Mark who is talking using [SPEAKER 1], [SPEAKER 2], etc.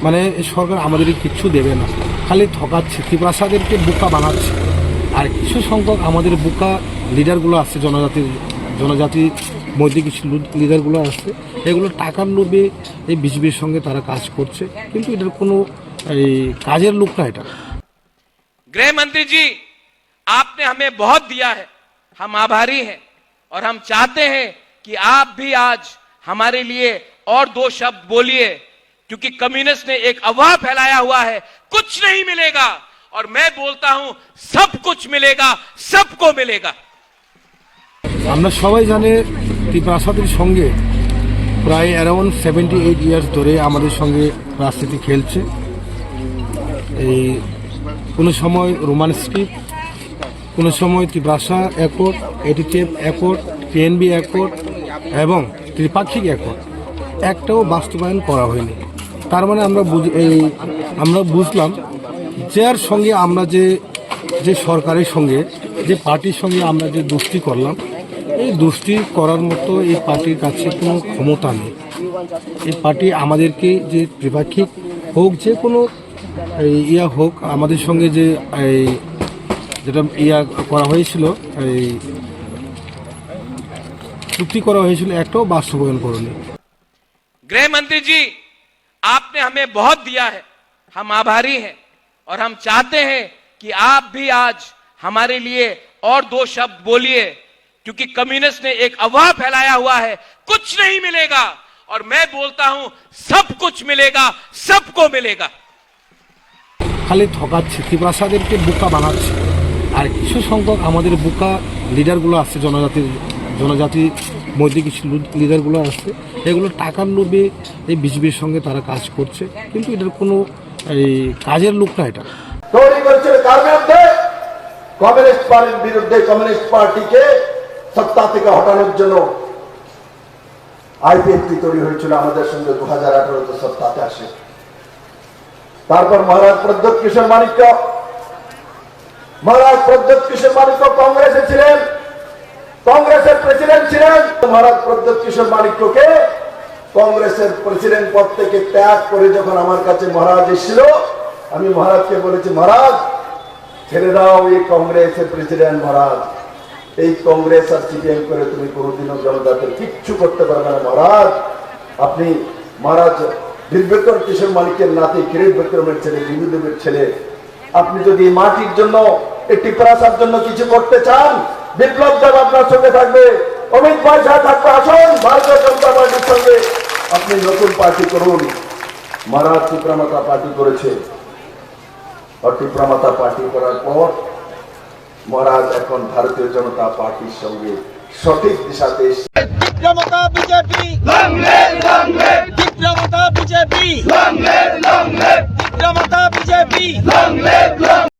[SPEAKER 1] মানে এই সরকার আমাদেরকে কিচ্ছু দেবে না খালি ঠকাচ্ছে ত্রিপ্রাসাদেরকে বোকা বানাচ্ছে আর কিছু সংখ্যক আমাদের বোকা লিডারগুলো আছে জনজাতির জনজাতি মধ্যে কিছু লিডারগুলো আছে এগুলো টাকার লোভে এই বিজেপির সঙ্গে তারা কাজ করছে কিন্তু এটার কোনো এই কাজের লোক না এটা
[SPEAKER 2] गृह मंत्री जी आपने हमें बहुत दिया है हम आभारी हैं और हम चाहते हैं कि आप भी आज हमारे लिए और दो शब्द बोलिए क्योंकि कम्युनिस्ट ने एक अफवाह फैलाया हुआ है कुछ नहीं मिलेगा और मैं बोलता हूं सब कुछ मिलेगा सबको मिलेगा
[SPEAKER 1] আমরা সবাই জানে ত্রিপ্রাসাদের সঙ্গে প্রায় অ্যারাউন্ড সেভেন্টি এইট ইয়ার্স ধরে আমাদের সঙ্গে রাজনীতি খেলছে এই কোনো সময় রোমান স্ট্রিপ কোনো সময় ত্রিপ্রাসা একট এটিটেপ একট পিএনবি একট এবং ত্রিপাক্ষিক একট একটাও বাস্তবায়ন করা হয়নি তার মানে আমরা এই, আমরা বুঝলাম যার সঙ্গে আমরা যে যে সরকারের সঙ্গে, যে পার্টির সঙ্গে আমরা যে দুষ্টি করলাম, এই দুষ্টি করার মতো এই পার্টির কাছে কোনো ক্ষমতা নেই। এই পার্টি আমাদেরকে যে ত্রিপাক্ষিক হোক, যে কোনো ইয়া হোক, আমাদের সঙ্গে যে, এই, যেটা ইয়া করা হয়েছিল, এই, চুক্তি করা হয়েছিল, একটাও বাস্তবায়ন করেনি।
[SPEAKER 2] গৃহমন্ত্রীজি आपने हमें बहुत दिया है हम आभारी हैं और हम चाहते हैं कि आप भी आज हमारे लिए और दो शब्द बोलिए क्योंकि कम्युनिस्ट ने एक अफवाह फैलाया हुआ है कुछ नहीं मिलेगा और मैं बोलता हूं सब कुछ मिलेगा सबको मिलेगा
[SPEAKER 1] খালি ঠকাচ্ছে ত্রিপ্রাসাদেরকে বোকা বানাচ্ছে আর কিছু সংখ্যক আমাদের বোকা লিডারগুলো আছে জনজাতির জনজাতি মধ্যে কিছু লিডারগুলো আছে এগুলো টাকার লোভে এই বিজেপির সঙ্গে তারা কাজ করছে। কিন্তু এটার কোনো এই কাজের লোক না এটা।
[SPEAKER 3] তৈরি করেছিল কার বিরুদ্ধে? কমিউনিস্ট পার্টির বিরুদ্ধে কমিউনিস্ট পার্টিকে সত্তা থেকে হটানোর জন্য আইপিএফটি তৈরি হয়েছিল আমাদের সঙ্গে দু হাজার আঠারোতে সত্তাতে আসে। তারপর মহারাজ প্রদ্যোৎ কিশোর মানিক্য মহারাজ প্রদ্যোৎ কিশোর মানিক্য কংগ্রেসে ছিলেন। প্রেসিডেন্ট ছিলেন। মহারাজ প্রদ্যোৎ কিশোর মানিক্যকে কংগ্রেসের প্রেসিডেন্ট পদ থেকে ত্যাগ করে যখন আমার কাছে মহারাজ এসেছিল, আমি মহারাজকে বলেছি, মহারাজ, ছেড়ে দাও এই কংগ্রেসের প্রেসিডেন্ট মহারাজ। এই কংগ্রেস আর সিপিএম করে তুমি কোনোদিনও জনতাদের কিচ্ছু করতে পারবে না মহারাজ। আপনি মহারাজ বীরবিক্রম কিশোর মালিকের নাতি কিরিট বিক্রমের ছেলে, বিন্দুদেবের ছেলে। আপনি যদি মাটির জন্য একটি প্রাসার জন্য কিছু করতে চান বিপ্লব দেব আপনার সঙ্গে থাকবে। অমিত পয়সা থাকবে। আসুন ভারতীয় জনতা পার্টির সঙ্গে। আপনি নতুন পার্টি করুন। মহারাজ ত্রিপ্রামাতা পার্টি করেছে। আর পার্টি করার পর মহারাজ এখন ভারতীয় জনতা পার্টির সঙ্গে সঠিক দিশাতে
[SPEAKER 4] বিক্রমতা বিজেপি। বিক্রমতা বিজেপি। বিক্রমতা বিজেপি।